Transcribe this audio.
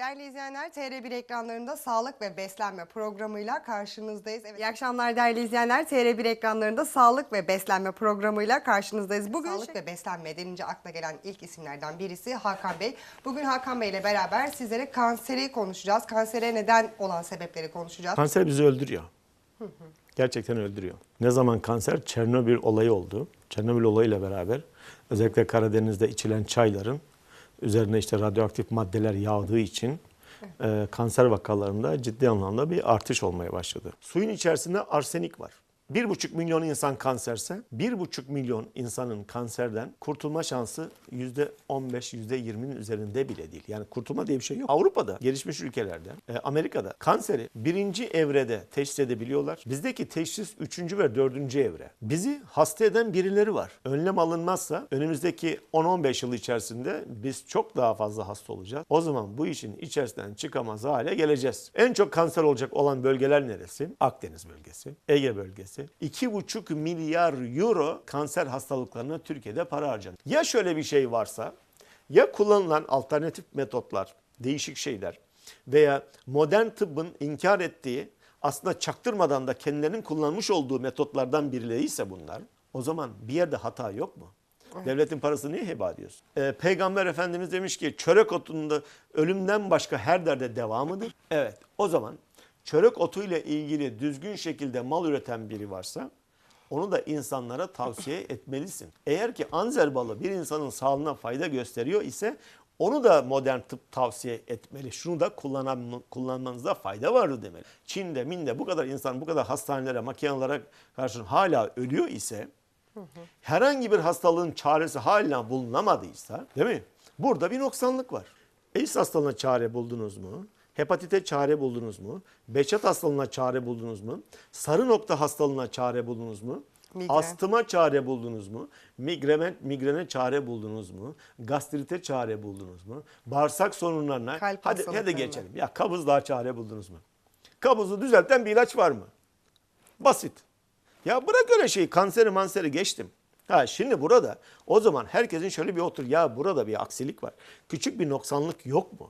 Değerli izleyenler, TR1 ekranlarında sağlık ve beslenme programıyla karşınızdayız. Evet, iyi akşamlar değerli izleyenler. TR1 ekranlarında sağlık ve beslenme programıyla karşınızdayız. Bugün sağlık ve beslenme denince akla gelen ilk isimlerden birisi Hakan Bey. Bugün Hakan Bey ile beraber sizlere kanseri konuşacağız. Kansere neden olan sebepleri konuşacağız. Kanser bizi öldürüyor. Gerçekten öldürüyor. Ne zaman kanser? Çernobil olayı oldu. Çernobil olayıyla beraber özellikle Karadeniz'de içilen çayların üzerine işte radyoaktif maddeler yağdığı için e, kanser vakalarında ciddi anlamda bir artış olmaya başladı. Suyun içerisinde arsenik var. 1,5 milyon insan kanserse 1,5 milyon insanın kanserden kurtulma şansı %15, %20'nin üzerinde bile değil. Yani kurtulma diye bir şey yok. Avrupa'da, gelişmiş ülkelerde, e, Amerika'da kanseri birinci evrede teşhis edebiliyorlar. Bizdeki teşhis üçüncü ve dördüncü evre. Bizi hasta eden birileri var. Önlem alınmazsa önümüzdeki 10-15 yıl içerisinde biz çok daha fazla hasta olacağız. O zaman bu işin içerisinden çıkamaz hale geleceğiz. En çok kanser olacak olan bölgeler neresi? Akdeniz bölgesi, Ege bölgesi. 2,5 milyar euro kanser hastalıklarına Türkiye'de para harcanıyor. Ya şöyle bir şey varsa ya kullanılan alternatif metotlar, değişik şeyler veya modern tıbbın inkar ettiği aslında çaktırmadan da kendilerinin kullanmış olduğu metotlardan birileri ise bunlar o zaman bir yerde hata yok mu? Devletin parasını niye heba ediyorsun? Ee, Peygamber Efendimiz demiş ki çörek otunda ölümden başka her derde devamıdır. Evet o zaman çörek otuyla ilgili düzgün şekilde mal üreten biri varsa onu da insanlara tavsiye etmelisin. Eğer ki anzer balı bir insanın sağlığına fayda gösteriyor ise onu da modern tıp tavsiye etmeli. Şunu da kullanan, kullanmanızda fayda var demeli. Çin'de, Min'de bu kadar insan bu kadar hastanelere, makinelere karşı hala ölüyor ise herhangi bir hastalığın çaresi hala bulunamadıysa değil mi? Burada bir noksanlık var. AIDS hastalığına çare buldunuz mu? Hepatite çare buldunuz mu? Beçet hastalığına çare buldunuz mu? Sarı nokta hastalığına çare buldunuz mu? Migren. Astıma çare buldunuz mu? Migrene, migrene çare buldunuz mu? Gastrite çare buldunuz mu? Bağırsak sorunlarına Kalp hadi, hadi geçelim. Ya kabızlığa çare buldunuz mu? Kabuzu düzelten bir ilaç var mı? Basit. Ya bırak öyle şeyi kanseri manseri geçtim. Ha şimdi burada o zaman herkesin şöyle bir otur ya burada bir aksilik var. Küçük bir noksanlık yok mu?